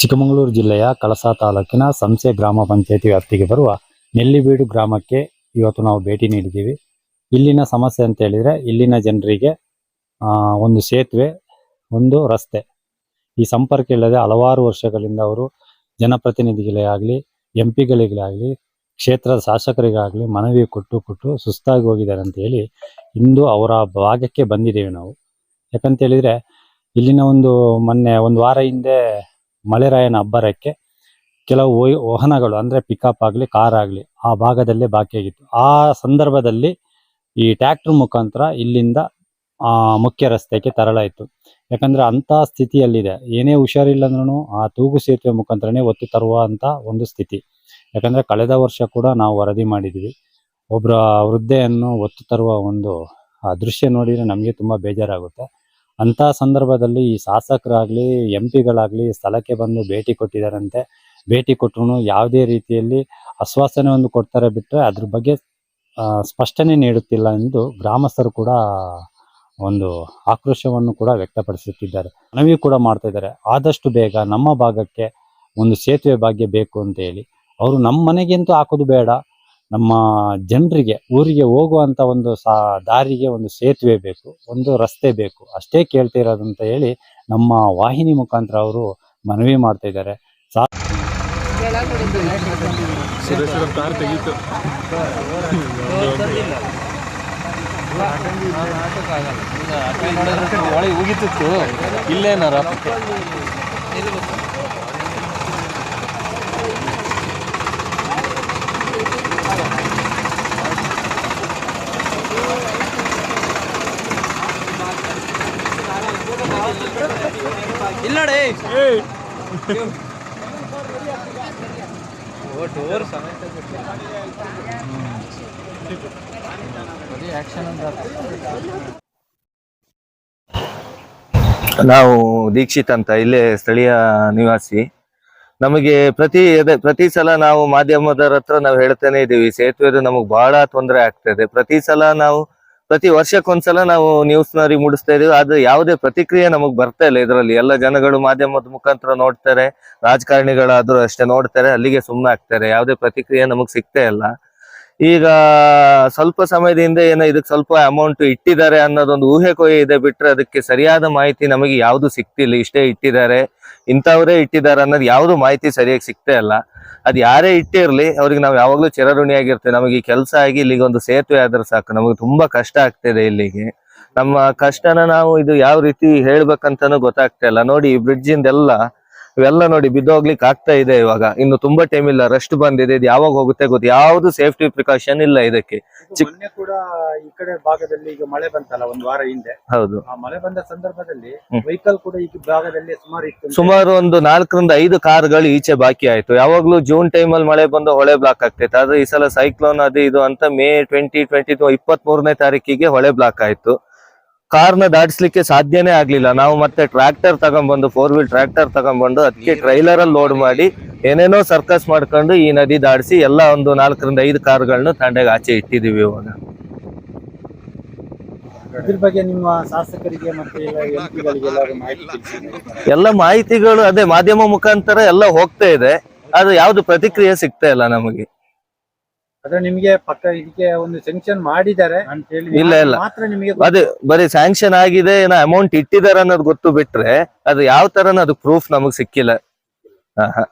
ಚಿಕ್ಕಮಗಳೂರು ಜಿಲ್ಲೆಯ ಕಳಸಾ ತಾಲೂಕಿನ ಸಂಸೆ ಗ್ರಾಮ ಪಂಚಾಯತಿ ವ್ಯಾಪ್ತಿಗೆ ಬರುವ ನೆಲ್ಲಿಬೀಡು ಗ್ರಾಮಕ್ಕೆ ಇವತ್ತು ನಾವು ಭೇಟಿ ನೀಡಿದ್ದೀವಿ. ಇಲ್ಲಿನ ಸಮಸ್ಯೆ ಅಂತ ಹೇಳಿದರೆ ಇಲ್ಲಿನ ಜನರಿಗೆ ಒಂದು ಸೇತುವೆ, ಒಂದು ರಸ್ತೆ. ಈ ಸಂಪರ್ಕ ಇಲ್ಲದೆ ಹಲವಾರು ವರ್ಷಗಳಿಂದ ಅವರು ಜನಪ್ರತಿನಿಧಿಗಳೇ ಆಗಲಿ ಎಂ ಪಿಗಳಿಗಾಗಲಿ ಕ್ಷೇತ್ರದ ಶಾಸಕರಿಗಾಗಲಿ ಮನವಿ ಕೊಟ್ಟು ಕೊಟ್ಟು ಸುಸ್ತಾಗಿ ಹೋಗಿದ್ದಾರೆ ಅಂತ ಹೇಳಿ ಇಂದು ಅವರ ಭಾಗಕ್ಕೆ ಬಂದಿದ್ದೇವೆ ನಾವು. ಯಾಕಂತ ಹೇಳಿದ್ರೆ ಇಲ್ಲಿನ ಒಂದು ಮೊನ್ನೆ ಒಂದು ವಾರ ಹಿಂದೆ ಮಳೆರಾಯನ ಅಬ್ಬರಕ್ಕೆ ಕೆಲವು ವಾಹನಗಳು, ಅಂದರೆ ಪಿಕಪ್ ಆಗಲಿ ಕಾರ್ ಆಗಲಿ, ಆ ಭಾಗದಲ್ಲೇ ಬಾಕಿಯಾಗಿತ್ತು ಆ ಸಂದರ್ಭದಲ್ಲಿ ಈ ಟ್ಯಾಕ್ಟ್ರ್ ಮುಖಾಂತರ ಇಲ್ಲಿಂದ ಮುಖ್ಯ ರಸ್ತೆಗೆ ತರಲಾಯಿತು. ಯಾಕಂದರೆ ಅಂಥ ಸ್ಥಿತಿಯಲ್ಲಿದೆ. ಏನೇ ಹುಷಾರಿಲ್ಲ ಅಂದ್ರೂ ಆ ತೂಗು ಸೇತುವೆ ಮುಖಾಂತರನೇ ಒತ್ತಿ ತರುವಂಥ ಒಂದು ಸ್ಥಿತಿ. ಯಾಕಂದರೆ ಕಳೆದ ವರ್ಷ ಕೂಡ ನಾವು ವರದಿ ಮಾಡಿದ್ವಿ. ಒಬ್ಬರ ವೃದ್ಧೆಯನ್ನು ಒತ್ತು ತರುವ ಒಂದು, ಆ ದೃಶ್ಯ ನೋಡಿದರೆ ನಮಗೆ ತುಂಬ ಬೇಜಾರಾಗುತ್ತೆ. ಅಂತ ಸಂದರ್ಭದಲ್ಲಿ ಈ ಶಾಸಕರಾಗ್ಲಿ, ಎಂ ಪಿಗಳಾಗ್ಲಿ ಸ್ಥಳಕ್ಕೆ ಬಂದು ಭೇಟಿ ಕೊಟ್ಟಿದ್ದಾರಂತೆ. ಭೇಟಿ ಕೊಟ್ಟರು ಯಾವುದೇ ರೀತಿಯಲ್ಲಿ ಆಶ್ವಾಸನೆ ಒಂದು ಕೊಡ್ತಾರೆ ಬಿಟ್ಟರೆ ಅದ್ರ ಬಗ್ಗೆ ಸ್ಪಷ್ಟನೆ ನೀಡುತ್ತಿಲ್ಲ ಎಂದು ಗ್ರಾಮಸ್ಥರು ಕೂಡ ಒಂದು ಆಕ್ರೋಶವನ್ನು ಕೂಡ ವ್ಯಕ್ತಪಡಿಸುತ್ತಿದ್ದಾರೆ. ಮನವಿ ಕೂಡ ಮಾಡ್ತಾ ಇದ್ದಾರೆ. ಆದಷ್ಟು ಬೇಗ ನಮ್ಮ ಭಾಗಕ್ಕೆ ಒಂದು ಸೇತುವೆ ಭಾಗ್ಯ ಬೇಕು ಅಂತ ಹೇಳಿ. ಅವರು ನಮ್ಮ ಮನೆಗೆಂತೂ ಹಾಕೋದು ಬೇಡ. ನಮ್ಮ ಜನರಿಗೆ, ಊರಿಗೆ ಹೋಗುವಂತ ಒಂದು ಸಾ, ದಾರಿಗೆ ಒಂದು ಸೇತುವೆ ಬೇಕು, ಒಂದು ರಸ್ತೆ ಬೇಕು. ಅಷ್ಟೇ ಕೇಳ್ತಿರೋದು ಅಂತ ಹೇಳಿ ನಮ್ಮ ವಾಹಿನಿ ಮುಖಾಂತರ ಅವರು ಮನವಿ ಮಾಡ್ತಾ ಇದ್ದಾರೆ. ಹೋಗಿತ್ತು ಇಲ್ಲೇನಾರ ಇಲ್ಲಡೆ ಡೋರ್ ಸಮೇತ ಆಕ್ಷನ್ ಅಂದ್ರೆ ನಾವು ದೀಕ್ಷಿತ್ ಅಂತ ಇಲ್ಲೇ ಸ್ಥಳೀಯ ನಿವಾಸಿ. ನಮಗೆ ಪ್ರತಿ ಅದೇ ಪ್ರತಿ ಸಲ ನಾವು ಮಾಧ್ಯಮದವ್ರ ಹತ್ರ ನಾವು ಹೇಳ್ತಾನೆ ಇದೀವಿ. ಸೇತುವೆದು ನಮಗೆ ಬಹಳ ತೊಂದರೆ ಆಗ್ತದೆ. ಪ್ರತಿ ಸಲ ನಾವು ಪ್ರತಿ ವರ್ಷಕ್ಕೊಂದ್ಸಲ ನಾವು ನ್ಯೂಸ್ ನವರಿಗೆ ಮೂಡಿಸ್ತಾ ಇದೀವಿ ಆದ್ರೆ ಯಾವುದೇ ಪ್ರತಿಕ್ರಿಯೆ ನಮಗ್ ಬರ್ತಾ ಇಲ್ಲ ಇದರಲ್ಲಿ. ಎಲ್ಲ ಜನಗಳು ಮಾಧ್ಯಮದ ಮುಖಾಂತರ ನೋಡ್ತಾರೆ. ರಾಜಕಾರಣಿಗಳಾದ್ರೂ ಅಷ್ಟೇ ನೋಡ್ತಾರೆ. ಅಲ್ಲಿಗೆ ಸುಮ್ಮನೆ ಆಗ್ತಾರೆ. ಯಾವುದೇ ಪ್ರತಿಕ್ರಿಯೆ ನಮಗ್ ಸಿಗ್ತಾ ಇಲ್ಲ. ಈಗ ಸ್ವಲ್ಪ ಸಮಯದಿಂದ ಏನೋ ಇದಕ್ಕೆ ಸ್ವಲ್ಪ ಅಮೌಂಟ್ ಇಟ್ಟಿದ್ದಾರೆ ಅನ್ನೋದೊಂದು ಊಹೆ ಕೊಹೆ ಇದೆ ಬಿಟ್ರೆ ಅದಕ್ಕೆ ಸರಿಯಾದ ಮಾಹಿತಿ ನಮಗೆ ಯಾವುದು ಸಿಕ್ತಿಲ್ಲ ಇಷ್ಟೇ ಇಟ್ಟಿದ್ದಾರೆ. ಇಂಥವರೇ ಇಟ್ಟಿದ್ದಾರೆ ಅನ್ನೋದು ಯಾವುದು ಮಾಹಿತಿ ಸರಿಯಾಗಿ ಸಿಗ್ತಾ ಇಲ್ಲ. ಅದು ಯಾರೇ ಇಟ್ಟಿರಲಿ, ಅವ್ರಿಗೆ ನಾವು ಯಾವಾಗಲೂ ಚಿರಋಣಿಯಾಗಿರ್ತೇವೆ. ನಮಗೆ ಈ ಕೆಲಸ ಆಗಿ ಇಲ್ಲಿಗೆ ಒಂದು ಸೇತುವೆ ಆದ್ರೆ ಸಾಕು. ನಮಗೆ ತುಂಬಾ ಕಷ್ಟ ಆಗ್ತಿದೆ ಇಲ್ಲಿಗೆ. ನಮ್ಮ ಕಷ್ಟನ ನಾವು ಇದು ಯಾವ ರೀತಿ ಹೇಳ್ಬೇಕಂತಾನು ಗೊತ್ತಾಗ್ತಾ ಇಲ್ಲ ನೋಡಿ ಈ ಬ್ರಿಡ್ಜ್ ಇಂದೆಲ್ಲ ಇವೆಲ್ಲ ನೋಡಿ ಬಿದ್ದೋಗ್ಲಿಕ್ಕೆ ಆಗ್ತಾ ಇದೆ ಇವಾಗ. ಇನ್ನು ತುಂಬಾ ಟೈಮ್ ಇಲ್ಲ ರಸ್ಟ್ ಬಂದಿದೆ ಇದು ಯಾವಾಗ ಹೋಗುತ್ತೆ ಗೊತ್ತು ಯಾವ್ದು ಸೇಫ್ಟಿ ಪ್ರಿಕಾಷನ್ ಇಲ್ಲ ಇದಕ್ಕೆ. ಮೊನ್ನೆ ಕೂಡ ಈ ಕಡೆ ಭಾಗದಲ್ಲಿ ಈಗ ಮಳೆ ಬಂತಲ್ಲ ಒಂದು ವಾರ ಹಿಂದೆ. ಹೌದು. ಆ ಮಳೆ ಬಂದ ಸಂದರ್ಭದಲ್ಲಿ ವೆಹಿಕಲ್ ಕೂಡ ಈ ಭಾಗದಲ್ಲಿ ಸುಮಾರು ಇತ್ತು. ಸುಮಾರು ಒಂದು ನಾಲ್ಕರಿಂದ ಐದು ಕಾರ್ಗಳು ಈಚೆ ಬಾಕಿ ಆಯ್ತು. ಯಾವಾಗ್ಲೂ ಜೂನ್ ಟೈಮ್ ಅಲ್ಲಿ ಮಳೆ ಬಂದು ಹೊಳೆ ಬ್ಲಾಕ್ ಆಗ್ತೈತೆ. ಆದ್ರೆ ಈ ಸಲ ಸೈಕ್ಲೋನ್ ಅದು ಇದು ಅಂತ ಮೇ ಟ್ವೆಂಟಿ ಟ್ವೆಂಟಿ ಇಪ್ಪತ್ತ್ ಮೂರನೇ ತಾರೀಕಿಗೆ ಹೊಳೆ ಬ್ಲಾಕ್ ಆಯ್ತು. ಕಾರ್ನ ದಾಟಿಸ್ಲಿಕ್ಕೆ ಸಾಧ್ಯನೇ ಆಗ್ಲಿಲ್ಲ. ನಾವು ಮತ್ತೆ ಟ್ರ್ಯಾಕ್ಟರ್ ತಗೊಂಡ್ಬಂದು ಫೋರ್ ವೀಲ್ ಟ್ರ್ಯಾಕ್ಟರ್ ತಗೊಂಡ್ಬಂದು ಅದಕ್ಕೆ ಟ್ರೈಲರ್ ಅಲ್ಲಿ ಲೋಡ್ ಮಾಡಿ ಏನೇನೋ ಸರ್ಕಸ್ ಮಾಡ್ಕೊಂಡು ಈ ನದಿ ದಾಟಿಸಿ ಎಲ್ಲ ಒಂದು ನಾಲ್ಕರಿಂದ ಐದು ಕಾರ್ಗಳನ್ನ ತಂಡೆಗೆ ಆಚೆ ಇಟ್ಟಿದೀವಿ ಇವಾಗ. ಇದ್ರ ಬಗ್ಗೆ ನಿಮ್ಮ ಶಾಸಕರಿಗೆ ಮತ್ತೆ ಎಂ ಮಾಹಿತಿ ಎಲ್ಲ ಮಾಹಿತಿಗಳು ಅದೇ ಮಾಧ್ಯಮ ಮುಖಾಂತರ ಎಲ್ಲ ಹೋಗ್ತಾ ಇದೆ. ಅದು ಯಾವ್ದು ಪ್ರತಿಕ್ರಿಯೆ ಸಿಗ್ತಾ ಇಲ್ಲ ನಮಗೆ. ಆದ್ರೆ ನಿಮ್ಗೆ ಪಕ್ಕ ಇದಕ್ಕೆ ಒಂದು ಸೆಂಕ್ಷನ್ ಮಾಡಿದ್ದಾರೆ ಅಂತ ಹೇಳಿ ಇಲ್ಲ, ಇಲ್ಲ. ಮಾತ್ರ ನಿಮಗೆ ಅದು ಬರೀ ಸ್ಯಾಂಕ್ಷನ್ ಆಗಿದೆ ಏನೋ ಅಮೌಂಟ್ ಇಟ್ಟಿದ್ದಾರೆ ಅನ್ನೋದು ಗೊತ್ತು ಬಿಟ್ರೆ ಅದು ಯಾವ ತರನ ಅದು ಪ್ರೂಫ್ ನಮಗ್ ಸಿಕ್ಕಿಲ್ಲ. ಆಹಾ.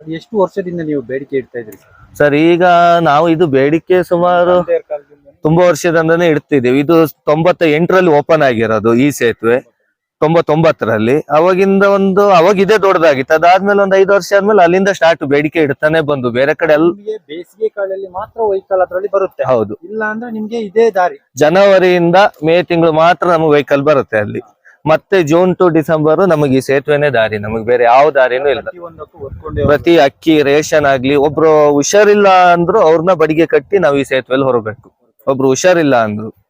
ಎಷ್ಟು ವರ್ಷದಿಂದ ನೀವು ಬೇಡಿಕೆ ಇಡ್ತಾ ಇದ್ರಿ ಸರ್? ಈಗ ನಾವು ಇದು ಬೇಡಿಕೆ ಸುಮಾರು ತುಂಬಾ ವರ್ಷದಿಂದನೇ ಇಡ್ತಿದ್ದೀವಿ. ಇದು ತೊಂಬತ್ತ ಎಂಟರಲ್ಲಿ ಓಪನ್ ಆಗಿರೋದು ಈ ಸೇತುವೆ. ತೊಂಬತ್ತೊಂಬತ್ತರಲ್ಲಿ ಅವಾಗಿಂದ ಒಂದು ಅವಾಗ ಇದೇ ದೊಡ್ಡದಾಗಿತ್ತು. ಅದಾದ್ಮೇಲೆ ಒಂದ್ ಐದು ವರ್ಷ ಆದ್ಮೇಲೆ ಅಲ್ಲಿಂದ ಸ್ಟಾರ್ಟ್ ಬೇಡಿಕೆ ಇಡ್ತಾನೆ ಬಂದು. ಬೇರೆ ಕಡೆ ಅಲ್ಲಿ ನಿಮ್ಗೆ ಬೇಸಿಗೆ ಕಾಲದಲ್ಲಿ ಮಾತ್ರ ವೆಹಿಕಲ್ ಅದರಲ್ಲಿ ಬರುತ್ತೆ. ಹೌದು. ಇಲ್ಲ ಅಂದ್ರೆ ನಿಮ್ಗೆ ಇದೇ ದಾರಿ. ಜನವರಿಯಿಂದ ಮೇ ತಿಂಗಳು ಮಾತ್ರ ನಮಗೆ ವೆಹಿಕಲ್ ಬರುತ್ತೆ ಅಲ್ಲಿ. ಮತ್ತೆ ಜೂನ್ ಟು ಡಿಸೆಂಬರ್ ನಮಗೆ ಈ ಸೇತುವೆನೇ ದಾರಿ. ನಮಗೆ ಬೇರೆ ಯಾವ ದಾರಿನೂ ಇಲ್ಲ. ಪ್ರತಿಯೊಂದಕ್ಕೂ ಪ್ರತಿ ಅಕ್ಕಿ ರೇಷನ್ ಆಗ್ಲಿ ಒಬ್ರು ಹುಷಾರಿಲ್ಲ ಅಂದ್ರು ಅವ್ರನ್ನ ಬಡಿಗೆ ಕಟ್ಟಿ ನಾವು ಈ ಸೇತುವೆಲಿ ಹೊರಬೇಕು. ಒಬ್ರು ಹುಷಾರಿಲ್ಲ ಅಂದ್ರು.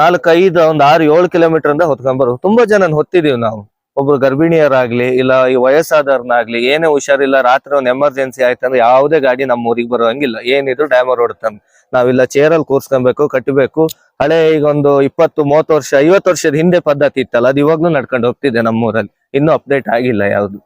ನಾಲ್ಕೈದು ಒಂದ್ ಆರು, ಏಳು ಕಿಲೋಮೀಟರ್ ಇಂದ ಹೊತ್ಕೊಂಡ್ಬರು ತುಂಬಾ ಜನ ಹೊತ್ತಿದೀವಿ ನಾವು. ಒಬ್ರು ಗರ್ಭಿಣಿಯರಾಗ್ಲಿ, ಇಲ್ಲ ಈ ವಯಸ್ಸಾದವ್ರನ್ನಾಗ್ಲಿ, ಏನೇ ಹುಷಾರಿಲ್ಲ, ರಾತ್ರಿ ಒಂದು ಎಮರ್ಜೆನ್ಸಿ ಆಯ್ತಂದ್ರೆ ಯಾವುದೇ ಗಾಡಿ ನಮ್ಮ ಊರಿಗೆ ಬರೋಂಗಿಲ್ಲ. ಏನಿದ್ರು ಡ್ಯಾಮರ್ ಹೊಡ್ತಾನೆ. ನಾವಿಲ್ಲ ಚೇರಲ್ಲಿ ಕೂರ್ಸ್ಕೊಬೇಕು, ಕಟ್ಟಬೇಕು. ಹಳೆ ಈಗ ಒಂದು ಇಪ್ಪತ್ತು, ಮೂವತ್ತು ವರ್ಷ, ಐವತ್ತು ವರ್ಷದ ಹಿಂದೆ ಪದ್ಧತಿ ಇತ್ತಲ್ಲ, ಅದು ಇವಾಗ್ಲೂ ನಡ್ಕೊಂಡು ಹೋಗ್ತಿದೆ ನಮ್ಮೂರಲ್ಲಿ. ಇನ್ನೂ ಅಪ್ಡೇಟ್ ಆಗಿಲ್ಲ ಯಾವುದು.